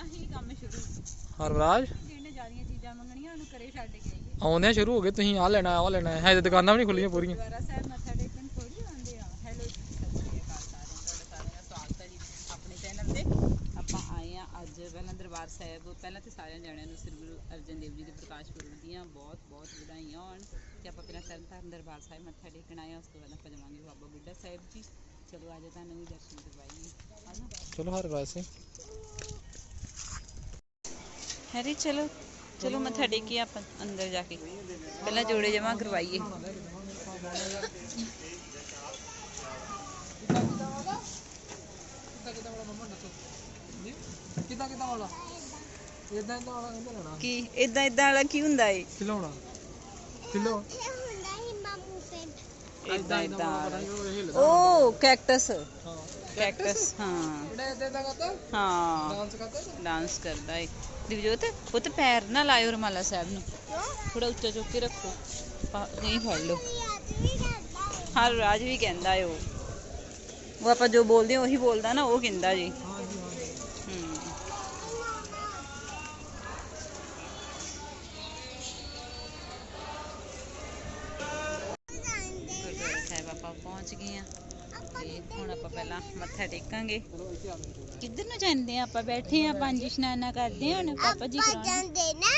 ਆਉਂਦਿਆਂ ਹੀ ਕੰਮ ਸ਼ੁਰੂ। ਹਰਵਰਾਜ ਜਿਹਨੇ ਜ਼ਿਆਦੀਆਂ ਚੀਜ਼ਾਂ ਮੰਗਣੀਆਂ ਉਹਨੂੰ ਕਰੇ ਛੱਡ ਕੇ ਆਈਏ। ਆਉਂਦਿਆਂ ਸ਼ੁਰੂ ਹੋ ਗਏ ਤੁਸੀਂ ਆਹ ਲੈਣਾ ਆਹ ਲੈਣਾ ਹੈ ਤੇ ਦੁਕਾਨਾਂ ਵੀ ਨਹੀਂ ਖੁੱਲੀਆਂ ਪੂਰੀਆਂ। ਗੁਰਦੁਆਰਾ ਸਾਹਿਬ ਮੱਥਾ ਟੇਕਣ ਥੋੜੀ ਆਉਂਦੇ ਆ। ਹੈਲੋ ਜੀ ਸਤਿ ਸ਼੍ਰੀ ਅਕਾਲ ਸਾਰਿਆਂ ਨੂੰ। ਤੁਹਾਡਾ ਸਾਰਿਆਂ ਦਾ ਸਵਾਗਤ ਹੈ ਜੀ ਆਪਣੇ ਚੈਨਲ ਤੇ। ਆਪਾਂ ਆਏ ਆ ਅੱਜ ਪਹਿਲਾਂ ਦਰਬਾਰ ਸਾਹਿਬ ਪਹਿਲਾਂ ਤੇ ਸਾਰਿਆਂ ਜਣਿਆਂ ਨੂੰ ਸ੍ਰੀ ਗੁਰੂ ਅਰਜਨ ਦੇਵ ਜੀ ਦੇ ਪ੍ਰਕਾਸ਼ ਪੁਰਬ ਦੀਆਂ ਬਹੁਤ ਬਹੁਤ ਵਧਾਈਆਂ ਹੋਣ। ਤੇ ਆਪਾਂ ਪਹਿਲਾਂ ਤਰਨਤਾਰਨ ਦਰਬਾਰ ਸਾਹਿਬ ਮੱਥਾ ਟੇਕਣ ਆਏ ਆ ਉਸ ਤੋਂ ਬਾਅਦ ਆਪਾਂ ਜਾਵਾਂਗੇ ਬਾਬਾ ਬੁੱਢਾ ਸਾਹਿਬ ਜੀ। ਚਲੋ ਅੱਜ ਤੁਹਾਨੂੰ ਵੀ ਦਰਸ਼ਨ ਕਰਵਾਈਏ। ਹਨਾ? ਚਲੋ ਹਰਵਰਾਜ ਸਿੰਘ। ਹੈਰੀ ਚਲੋ ਚਲੋ ਮੱਥਾ ਟੇਕੀਏ ਆਪਾਂ ਅੰਦਰ ਜਾ ਕੇ ਪਹਿਲਾਂ ਜੋੜੇ ਜਮਾ ਕਰਵਾਈਏ ਕਿਦਾਂ ਕਿਦਾਂ ਵਾਲਾ ਇਦਾਂ ਇਦਾਂ ਵਾਲਾ ਕਹਿੰਦੇ ਲੈਣਾ ਕੀ ਇਦਾਂ ਇਦਾਂ ਵਾਲਾ ਕੀ ਹੁੰਦਾ ਏ ਖਿਲਾਉਣਾ ਖਿਲੋ ਇਦਾਂ ਇਦਾਂ ਉਹ ਇਹ ਹਿੱਲਦਾ ਓ ਕੈਕਟਸ ਹਾਂ ਕੈਕਟਸ ਹਾਂ। ਇਹਦਾ ਇਦਾਂ ਇਦਾਂ ਕਰਦਾ ਹਾਂ ਡਾਂਸ ਕਰਦਾ ਡਾਂਸ ਕਰਦਾ ਏ। ਦਿਵਜੋਤ ਉਹ ਤੇ ਪੈਰ ਨਾ ਲਾਇਓ ਰਮਾਲਾ ਸਾਹਿਬ ਨੂੰ। ਥੋੜਾ ਉੱਚਾ ਚੁੱਕ ਕੇ ਰੱਖੋ। ਨਹੀਂ ਫੜ ਲਓ। ਹਰ ਰਾਜ ਵੀ ਕਹਿੰਦਾ ਏ ਉਹ। ਉਹ ਆਪਾਂ ਜੋ ਬੋਲਦੇ ਉਹੀ ਬੋਲਦਾ ਨਾ ਉਹ ਕਹਿੰਦਾ ਜੀ। ਮੱਥਾ ਟੇਕਾਂਗੇ। ਕਿੱਧਰ ਨੂੰ ਜਾਂਦੇ ਆ? ਆਪਾਂ ਬੈਠੇ ਆ ਪੰਜ ਇਸ਼ਨਾਨਾ ਕਰਦੇ ਆ ਹੁਣ ਪਾਪਾ ਜੀ ਕਰਾਉਣ ਜਾਂਦੇ ਨਾ।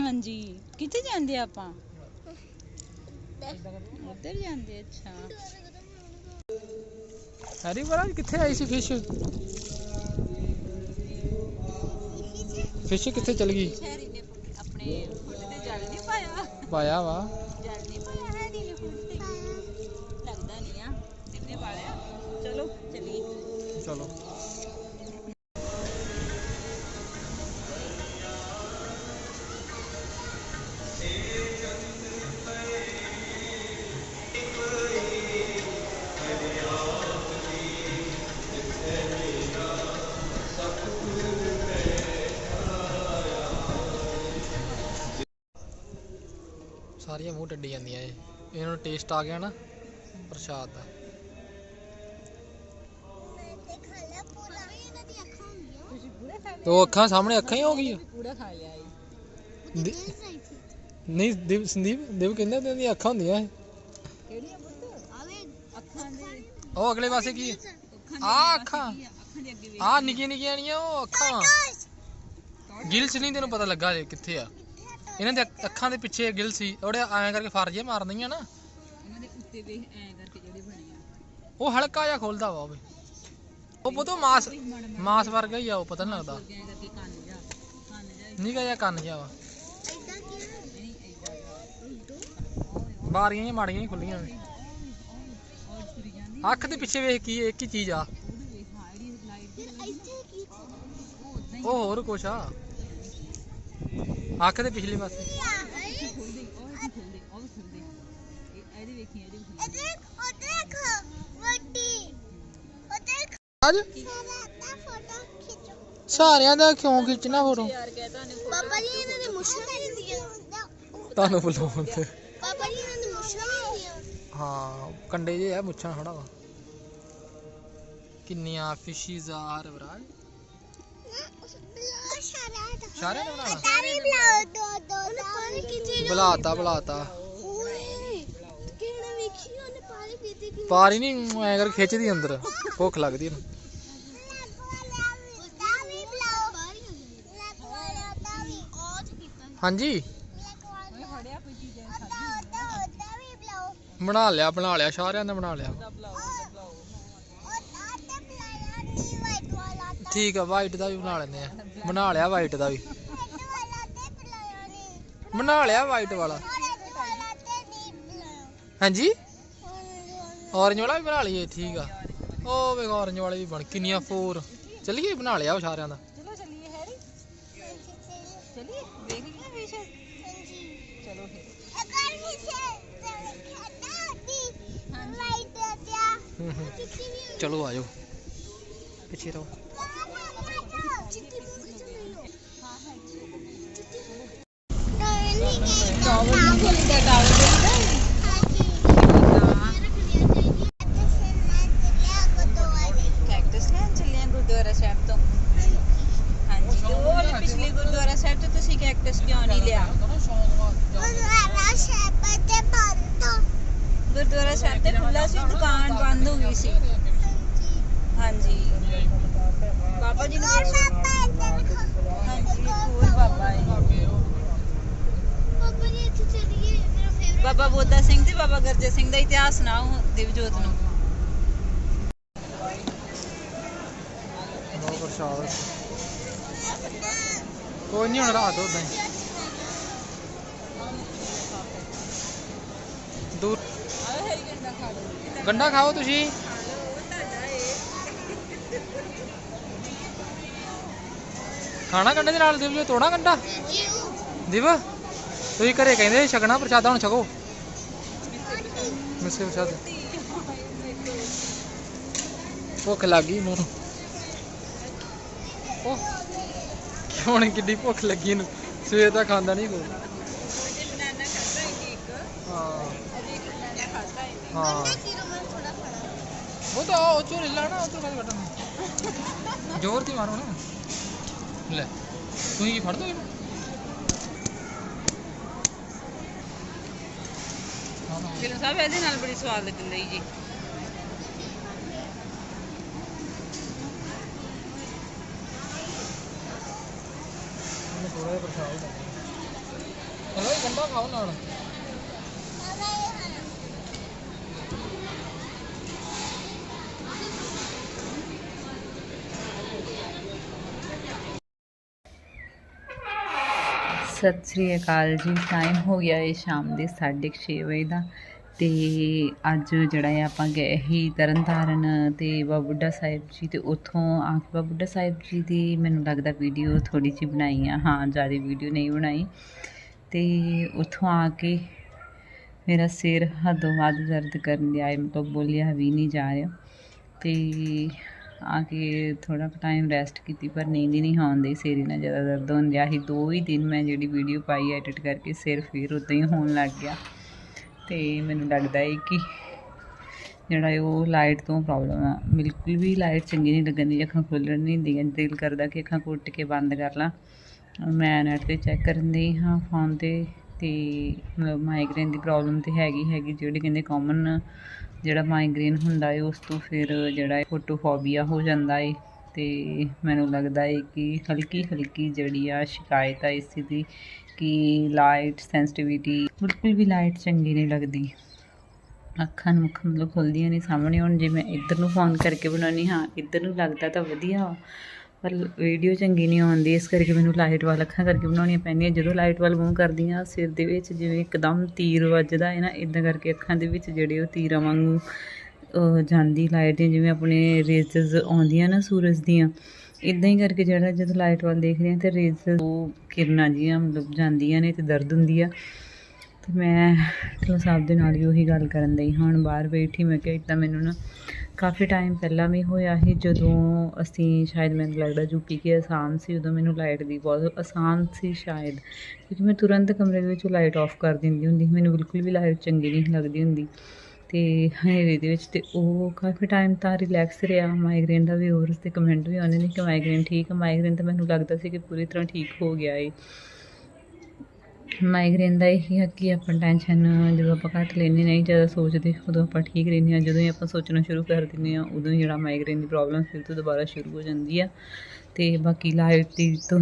ਹਾਂਜੀ ਕਿੱਥੇ ਜਾਂਦੇ ਆ ਆਪਾਂ? ਉੱਧਰ ਜਾਂਦੇ ਅੱਛਾ। ਹੈਰੀ ਮਹਾਰਾਜ ਕਿੱਥੇ ਆਈ ਸੀ ਫਿਸ਼ ਫਿਸ਼ ਕਿੱਥੇ ਚਲ ਗਈ? ਸ਼ਹਿਰੀ ਨੇ ਆਪਣੇ ਫੁੱਟ ਤੇ ਜਲ ਨਹੀਂ ਪਾਇਆ। ਪਾਇਆ ਵਾ। ਜਲ ਨਹੀਂ ਪਾਇਆ ਹੈਰੀ ਨੇ ਫੁੱਟ ਤੇ ਲੱਗਦਾ ਨਹੀਂ ਆ ਜਿੰਨੇ ਪਾਲਿਆ ਚਲੋ। ਸਾਰੀਆਂ ਮੂੰਹ ਟੱਡੀ ਜਾਂਦੀਆਂ ਏ। ਇਹਨਾਂ ਨੂੰ ਟੇਸਟ ਆ ਗਿਆ ਨਾ ਪ੍ਰਸ਼ਾਦ ਦਾ। ਤੇ ਉਹ ਅੱਖਾਂ ਸਾਹਮਣੇ ਅੱਖਾਂ ਹੀ ਹੋ ਗਈ ਪੂਰਾ ਖਾ ਲਿਆ ਸੀ ਨਹੀਂ ਦੇਵ ਸੰਦੀਪ ਦੇਵ ਕਹਿੰਦਾ ਤੇ ਉਹਦੀਆਂ ਅੱਖਾਂ ਹੁੰਦੀਆਂ ਇਹ। ਕਿਹੜੀਆਂ ਪੁੱਤ? ਆਵੇ ਅੱਖਾਂ ਦੇ ਉਹ ਅਗਲੇ ਪਾਸੇ ਕੀ? ਹੈ? ਅੱਖਾਂ। ਆਹ ਨਿੱਕੀਆਂ ਨਿੱਕੀਆਂ ਨਹੀਂ ਉਹ ਅੱਖਾਂ। ਗਿਲਸ ਨਹੀਂ ਤੈਨੂੰ ਪਤਾ ਲੱਗਾ ਜੇ ਕਿੱਥੇ ਆ। ਇਹਨਾਂ ਦੇ ਅੱਖ- ਦੇ ਪਿੱਛੇ ਗਿਲ ਸੀ। ਉਹਦੇ ਐਂ ਕਰਕੇ ਫਰਜੇ ਮਾਰਦੀਆਂ ਨਾ। ਉਹਨਾਂ ਦੇ ਉੱਤੇ ਵੇਖ ਐ ਕਰਕੇ ਜਿਹੜੇ ਬਣੇ ਆ। ਉਹ ਹਲਕਾ ਜਿਹਾ ਖੋਲਦਾ ਵਾ ਉਹ ਵੀ। ਉਹ ਪਤਾ ਮਾਸ ਮਾਸ ਵਰਗਾ ਹੀ ਆ, ਉਹ ਪਤਾ ਨਹੀਂ ਲੱਗਦਾ। ਐ ਕਰਕੇ ਕੰਨ ਜਾ ਜਿਹਾ ਕੰਨ ਜਿਹਾ ਵਾ। ਇਦਾਂ ਕੀ ਬਾਰੀਆਂ ਜਿਹੀਆਂ ਮਾੜੀਆਂ ਹੀ ਖੁੱਲੀਆਂ ਨੇ। ਅੱਖ ਦੇ ਪਿੱਛੇ ਵੇਖ ਕੀ, ਇੱਕ ਹੀ ਚੀਜ਼ ਆ। ਉਹ ਹੋਰ ਕੁਛ ਆ। ਅੱਖ ਦੇ ਪਿਛਲੇ ਪਾਸੇ। ਇਹਦੇ ਵੇਖੀ, ਇਹਦੇ ਅੱਜ ਸਾਰਾ ਦਾ ਫੋਟੋ ਖਿੱਚੋ ਸਾਰਿਆਂ ਦਾ ਕਿਉਂ ਖਿੱਚਣਾ ਫੋਟੋ? ਯਾਰ ਕਹਤਾ ਨੇ ਪਾਪਾ ਜੀ ਇਹਨਾਂ ਦੀ ਮੁੱਛਾਂ ਵੀ ਹੁੰਦੀਆਂ ਤੁਹਾਨੂੰ ਬੁਲਾਉਂਦੇ ਪਾਪਾ ਜੀ ਇਹਨਾਂ ਦੀ ਮੁੱਛਾਂ ਵੀ ਹੁੰਦੀਆਂ ਹਾਂ ਕੰਡੇ ਜੇ ਆ ਮੁੱਛਾਂ ਥੋੜਾ ਵਾ। ਕਿੰਨੀਆਂ ਫਿਸ਼ੀਜ਼ ਆ ਹਰਵਰਾਜ ਬਲਾ ਸਾਰਾ ਨੇ ਬਣਾਉਣਾ ਤਾਰੀ ਬਲਾਓ ਦੋ ਦੋ ਬੁਲਾਤਾ ਬੁਲਾਤਾ। ਓਏ ਕਿਹਨੇ ਵੇਖੀ ਉਹਨੇ ਪਾਣੀ ਪੀਤੇ ਕਿ ਪਾਰੀ ਨਹੀਂ ਐ ਕਰ ਖਿੱਚਦੀ ਅੰਦਰ। ਭੁੱਖ ਲੱਗਦੀ ਇਹਨੂੰ ਤਾਰੀ ਬਲਾਓ ਲਗਵਾਇਆ ਤਾਰੀ ਔਜ ਕੀਤਾ ਹਾਂਜੀ। ਬਣਾ ਲਿਆ ਬਣਾ ਲਿਆ, ਸਾਰਿਆਂ ਨੇ ਬਣਾ ਲਿਆ। ਠੀਕ ਆ ਵਾਈਟ ਦਾ ਵੀ ਬਣਾ ਲੈਂਦੇ ਆ। ਬਣਾ ਲਿਆ ਵਾਈਟ ਦਾ ਵੀ। ਬਣਾ ਲਿਆ ਵਾਈਟ ਵਾਲਾ। ਹਾਂਜੀ? ਹੁਣ ਔਰੰਜ ਵਾਲਾ ਵੀ ਬਣਾ ਲਈਏ, ਠੀਕ ਆ। ਉਹ ਵੇਖ ਔਰੰਜ ਵਾਲੇ ਵੀ ਬਣ, ਕਿੰਨੀਆਂ ਫੋਰ ਚੱਲੀਏ, ਬਣਾ ਲਿਆ ਉਹ ਸਾਰਿਆਂ ਦਾ। ਚਲੋ ਚੱਲੀਏ, ਹੈਰੀ। ਚੱਲੀਏ। ਸਾਹਿਬ ਤੋਂ। ਹਾਂਜੀ ਉਹ ਵਾਲੇ ਪਿਛਲੇ ਗੁਰਦੁਆਰਾ ਸਾਹਿਬ ਤੋਂ ਤੁਸੀਂ ਕੈਕਟਸ ਕਿਉਂ ਨਹੀਂ ਲਿਆ? ਗੁਰਦੁਆਰਾ ਸਾਹਿਬ ਤੇ ਖੁੱਲਾ ਸੀ, ਦੁਕਾਨ ਬੰਦ ਹੋ ਗਈ ਸੀ। ਹਾਂਜੀ। ਬਾਬਾ ਜੀ ਨੂੰ ਹਾਂਜੀ ਹੋਰ ਬਾਬਾ ਹੈ ਬਾਬਾ ਬੋਦਾ ਸਿੰਘ ਤੇ ਬਾਬਾ ਗਰਜਾ ਸਿੰਘ ਦਾ ਇਤਿਹਾਸ ਸੁਣਾਓ ਦਿਵਜੋਤ ਨੂੰ। ਬਹੁਤ ਪ੍ਰਸ਼ਾਦ। ਕੋਈ ਨਹੀਂ ਹੁਣ ਰਾਤ ਉਦਾਂ ਹੀ ਦੂਰ ਗੰਡਾ ਖਾਓ ਤੁਸੀਂ। ਖਾਣਾ ਗੰਡੇ ਦੇ ਨਾਲ, ਦਿਵ ਜੀ, ਤੋੜਾ ਗੰਡਾ ਦਿਵ, ਤੁਸੀਂ ਘਰੇ ਕਹਿੰਦੇ ਛਕਣਾ, ਪ੍ਰਸ਼ਾਦਾ ਹੁਣ ਛਕੋ। ਮਿੱਸੇ ਪ੍ਰਸ਼ਾਦ। ਭੁੱਖ ਲੱਗ ਗਈ ਉਹ ਹੁਣ ਕਿੱਡੀ ਭੁੱਖ ਲੱਗੀ ਇਹਨੂੰ। ਸਵੇਰ ਦਾ ਖਾਂਦਾ ਨਹੀਂ ਕੋਈ। ਹਾਂ। ਹਾਂ। ਉਹ ਤਾਂ ਉਹ ਚੋਂ ਲੈਣਾ ਉਹ ਤੋਂ ਬਾਅਦ ਕੱਟਣਾ ਜ਼ੋਰ ਦੀ ਮਾਰੋ ਨਾ। ਲੈ ਤੁਸੀਂ ਕੀ ਫੜ ਦੋ ਇਹਨੂੰ ਹਾਂ ਹਾਂ ਕਿਰਨ ਸਾਹਿਬ ਇਹਦੇ ਨਾਲ ਬੜੀ ਸਵਾਦ ਲੱਗਦੀ ਜੀ। ਇਹਨੂੰ ਥੋੜਾ ਜਿਹਾ ਪ੍ਰਸ਼ਾਦ ਦੇ ਹਲੋ ਗੰਡਾ ਖਾਓ ਨਾਲ। ਸਤਿ ਸ੍ਰੀ ਅਕਾਲ ਜੀ। ਟਾਈਮ ਹੋ ਗਿਆ ਹੈ ਸ਼ਾਮ ਦੇ 6:30 ਵਜੇ ਦਾ। ਤੇ ਅੱਜ ਜਿਹੜਾ ਹੈ ਆਪਾਂ ਗਏ ਹੀ ਤਰਨਤਾਰਨ ਤੇ ਬਾਬਾ ਬੁੱਢਾ ਸਾਹਿਬ ਜੀ ਤੇ ਉੱਥੋਂ ਆ ਕੇ ਬਾਬਾ ਬੁੱਢਾ ਸਾਹਿਬ ਜੀ ਦੀ ਮੈਨੂੰ ਲੱਗਦਾ ਵੀਡੀਓ ਥੋੜੀ ਜਿਹੀ ਬਣਾਈ ਆ। ਹਾਂ, ਜ਼ਿਆਦਾ ਵੀਡੀਓ ਨਹੀਂ ਬਣਾਈ। ਤੇ ਉੱਥੋਂ ਆ ਕੇ ਮੇਰਾ ਸਿਰ ਹੱਦੋਂ ਵੱਧ ਦਰਦ ਕਰਨ ਲਿਆ ਹੈ ਮਤਲਬ ਬੋਲਿਆ ਵੀ ਨਹੀਂ ਜਾ ਰਿਹਾ। ਤੇ ਆ ਕੇ ਥੋੜਾ ਟਾਈਮ ਰੈਸਟ ਕੀਤੀ, ਪਰ ਨੀਂਦ ਹੀ ਨਹੀਂ ਆਉਂਦੀ ਸਿਰ ਨਾਲ ਜ਼ਿਆਦਾ ਦਰਦ ਹੋਣ ਡਿਆ ਸੀ। ਦੋ ਹੀ ਦਿਨ ਮੈਂ ਜਿਹੜੀ ਵੀਡੀਓ ਪਾਈ ਐਡਿਟ ਕਰਕੇ ਸਿਰ ਫਿਰ ਉਦਾਂ ਹੀ ਹੋਣ ਲੱਗ ਗਿਆ। ਤੇ ਮੈਨੂੰ ਲੱਗਦਾ ਹੈ ਕਿ ਜਿਹੜਾ ਇਹ ਉਹ ਲਾਈਟ ਤੋਂ ਪ੍ਰੋਬਲਮ ਆ। ਬਿਲਕੁਲ ਵੀ ਲਾਈਟ ਚੰਗੀ ਨਹੀਂ ਲੱਗਣ ਦੀ ਅੱਖਾਂ ਖੁੱਲ੍ਹਣ ਨਹੀਂ ਦੀਆਂ ਦਿਲ ਕਰਦਾ ਕਿ ਅੱਖਾਂ ਕੁੱਟ ਕੇ ਬੰਦ ਕਰ ਲਾਂ। ਮੈਂ ਨੈਟ ਤੇ ਚੈੱਕ ਕਰਨ ਦੀ ਹਾਂ ਫੋਨ ਤੇ ਤੇ ਮਤਲਬ ਮਾਈਗ੍ਰੇਨ ਦੀ ਪ੍ਰੋਬਲਮ ਤੇ ਹੈਗੀ ਹੈਗੀ, ਜਿਹੜੇ ਕਹਿੰਦੇ ਕਾਮਨ ਜਿਹੜਾ ਮਾਈਗ੍ਰੇਨ ਹੁੰਦਾ ਹੈ ਉਸ ਤੋਂ ਫਿਰ ਜਿਹੜਾ ਫੋਟੋਫੋਬੀਆ ਹੋ ਜਾਂਦਾ ਏ ਤੇ ਮੈਨੂੰ ਲੱਗਦਾ ਏ ਕਿ ਹਲਕੀ ਹਲਕੀ ਜਿਹੜੀ ਆ ਸ਼ਿਕਾਇਤ ਆ ਇਸ ਦੀ ਕਿ ਲਾਈਟ ਸੈਂਸਿਟੀਵਿਟੀ ਬਿਲਕੁਲ ਵੀ ਲਾਈਟ ਚੰਗੀ ਨਹੀਂ ਲੱਗਦੀ। ਅੱਖਾਂ ਨੂੰ ਮੁੱਖ ਮਤਲਬ ਖੁੱਲਦੀਆਂ ਨਹੀਂ ਸਾਹਮਣੇ ਹੁਣ ਜੇ ਮੈਂ ਇੱਧਰ ਨੂੰ ਫੋਨ ਕਰਕੇ ਬਣਾਉਣੀ ਹਾਂ ਇੱਧਰ ਨੂੰ ਲੱਗਦਾ ਤਾਂ ਵਧੀਆ ਵਾ, ਪਰ ਵੀਡੀਓ ਚੰਗੀ ਨਹੀਂ ਆਉਂਦੀ, ਇਸ ਕਰਕੇ ਮੈਨੂੰ ਲਾਈਟ ਵੱਲ ਅੱਖਾਂ ਕਰਕੇ ਬਣਾਉਣੀਆਂ ਪੈਂਦੀਆਂ। ਜਦੋਂ ਲਾਈਟ ਵੱਲ ਮੂੰਹ ਕਰਦੀ ਹਾਂ ਸਿਰ ਦੇ ਵਿੱਚ ਜਿਵੇਂ ਇੱਕਦਮ ਤੀਰ ਵੱਜਦਾ ਹੈ ਨਾ ਇਦਾਂ ਕਰਕੇ ਅੱਖਾਂ ਦੇ ਵਿੱਚ ਜਿਹੜੇ ਉਹ ਤੀਰਾਂ ਵਾਂਗੂ ਜਾਂਦੀ ਲਾਈਟ ਦੀਆਂ, ਜਿਵੇਂ ਆਪਣੇ ਰੇਜ਼ਸ ਆਉਂਦੀਆਂ ਨਾ ਸੂਰਜ ਦੀਆਂ। ਇਦਾਂ ਹੀ ਕਰਕੇ ਜਿਹੜਾ ਜਦੋਂ ਲਾਈਟ ਵੱਲ ਦੇਖਦੇ ਹਾਂ ਤੇ ਰੇਜ਼ ਉਹ ਕਿਰਨਾਂ ਜੀਆਂ ਮਤਲਬ ਜਾਂਦੀਆਂ ਨੇ ਤੇ ਦਰਦ ਹੁੰਦੀ ਆ। ਤੇ ਮੈਂ ਢਿੱਲੋਂ ਸਾਹਿਬ ਦੇ ਨਾਲ ਵੀ ਉਹੀ ਗੱਲ ਕਰਨ ਲਈ ਹੁਣ ਬਾਹਰ ਬੈਠੀ ਮੈਂ ਕਿਹਾ ਇੱਦਾਂ ਮੈਨੂੰ ਨਾ ਕਾਫੀ ਟਾਈਮ ਪਹਿਲਾਂ ਵੀ ਹੋਇਆ ਸੀ, ਜਦੋਂ ਅਸੀਂ ਸ਼ਾਇਦ ਮੈਨੂੰ ਲੱਗਦਾ ਯੂਪੀ ਕੇ ਅਸਾਮ ਸੀ, ਉਦੋਂ ਮੈਨੂੰ ਲਾਈਟ ਦੀ ਬਹੁਤ ਆਸਾਨ ਸੀ ਸ਼ਾਇਦ, ਕਿਉਂਕਿ ਮੈਂ ਤੁਰੰਤ ਕਮਰੇ ਦੇ ਵਿੱਚੋਂ ਲਾਈਟ ਆਫ ਕਰ ਦਿੰਦੀ ਹੁੰਦੀ ਸੀ। ਮੈਨੂੰ ਬਿਲਕੁਲ ਵੀ ਲਾਈਟ ਚੰਗੀ ਨਹੀਂ ਲੱਗਦੀ ਹੁੰਦੀ ਤੇ ਹਨੇਰੇ ਦੇ ਵਿੱਚ ਤੇ ਉਹ ਕਾਫੀ ਟਾਈਮ ਤਾਂ ਰਿਲੈਕਸ ਰਿਹਾ ਮਾਈਗ੍ਰੇਨ ਦਾ ਵੀ ਹੋਰ ਤੇ ਕਮੈਂਟ ਵੀ ਆਉਂਦੇ ਨੇ ਕਿ ਮਾਈਗ੍ਰੇਨ ਠੀਕ ਹੈ ਮਾਈਗ੍ਰੇਨ ਤਾਂ ਮੈਨੂੰ ਲੱਗਦਾ ਸੀ ਕਿ ਪੂਰੀ ਤਰ੍ਹਾਂ ਠੀਕ ਹੋ ਗਿਆ ਏ ਮਾਈਗ੍ਰੇਨ ਦਾ ਇਹੀ ਹੈ ਕਿ ਆਪਾਂ ਟੈਨਸ਼ਨ ਜਦੋਂ ਆਪਾਂ ਘੱਟ ਲੈਂਦੇ ਨਹੀਂ ਜ਼ਿਆਦਾ ਸੋਚਦੇ ਉਦੋਂ ਆਪਾਂ ਠੀਕ ਰਹਿੰਦੇ ਹਾਂ, ਜਦੋਂ ਹੀ ਆਪਾਂ ਸੋਚਣਾ ਸ਼ੁਰੂ ਕਰ ਦਿੰਦੇ ਹਾਂ, ਉਦੋਂ ਹੀ ਜਿਹੜਾ ਮਾਈਗ੍ਰੇਨ ਦੀ ਪ੍ਰੋਬਲਮ ਫਿਰ ਤੋਂ ਦੁਬਾਰਾ ਸ਼ੁਰੂ ਹੋ ਜਾਂਦੀ ਆ। ਤੇ ਬਾਕੀ ਲਾਈਟ ਦੀ ਤੋਂ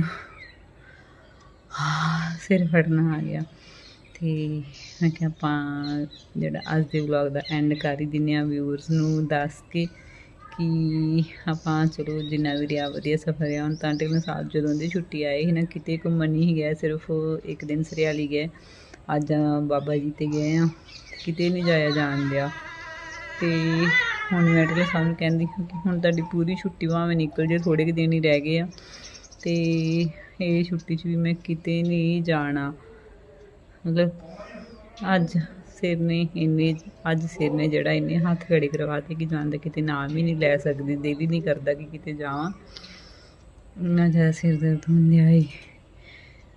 ਸਿਰ ਫੜਨਾ ਆ ਗਿਆ। ਤੇ ਮੈਂ ਕਿਹਾ ਆਪਾਂ ਜਿਹੜਾ ਅੱਜ ਦੇ ਵਲੌਗ ਦਾ ਐਂਡ ਕਰ ਹੀ ਦਿੰਦੇ ਆ ਵਿਊਅਰਸ ਨੂੰ ਦੱਸ ਕੇ। ਕਿ ਆਪਾਂ ਚਲੋ ਜਿੰਨਾ ਵੀ ਰਿਹਾ, ਵਧੀਆ ਸਫ਼ਰ ਰਿਹਾ। ਹੁਣ ਤਾਂ ਢਿੱਲੋਂ ਸਾਹਿਬ ਜਦੋਂ ਦੀ ਛੁੱਟੀ ਆਏ ਸੀ ਨਾ, ਕਿਤੇ ਘੁੰਮਣ ਨਹੀਂ ਗਏ, ਸਿਰਫ ਇੱਕ ਦਿਨ ਸਰਿਆਲੀ ਗਏ। ਅੱਜ ਬਾਬਾ ਜੀ ਤੇ ਗਏ ਆ ਕਿਤੇ ਨਹੀਂ ਜਾਇਆ ਜਾਣ ਡਿਆ ਤੇ ਹੁਣ ਮੈਂ ਢਿੱਲੋਂ ਸਾਹਿਬ ਨੂੰ ਕਹਿੰਦੀ ਹਾਂ ਕਿ ਹੁਣ ਤੁਹਾਡੀ ਪੂਰੀ ਛੁੱਟੀ ਭਾਵੇਂ ਨਿਕਲ ਜੇ ਥੋੜੇ ਕੁ ਦਿਨ ਹੀ ਰਹਿ ਗਏ ਆ। ਤੇ ਇਹ ਛੁੱਟੀ 'ਚ ਵੀ ਮੈਂ ਕਿਤੇ ਨਹੀਂ ਜਾਣਾ। ਮਤਲਬ ਅੱਜ ਸਿਰ ਨੇ ਇੰਨੇ, ਅੱਜ ਸਿਰ ਨੇ ਜਿਹੜਾ ਇੰਨੇ ਹੱਥ ਖੜੇ ਕਰਵਾਤੇ ਕਿ ਜਾਂਦਾ ਕਿਤੇ ਨਾਮ ਹੀ ਨਹੀਂ ਲੈ ਸਕਦੇ, ਦਿਲ ਹੀ ਨਹੀਂ ਕਰਦਾ ਕਿ ਕਿਤੇ ਜਾਵਾਂ। ਇੰਨਾ ਜ਼ਿਆਦਾ ਸਿਰ ਦਰਦ ਹੁੰਦਿਆ ਹੈ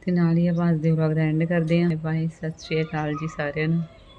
ਤੇ ਨਾਲ ਹੀ ਆਵਾਜ਼ ਦੇ ਵਲੌਗ ਦਾ ਐਂਡ ਕਰਦੇ ਹਾਂ। ਬਾਏ, ਸਤਿ ਸ਼੍ਰੀ ਅਕਾਲ ਜੀ ਸਾਰਿਆਂ ਨੂੰ।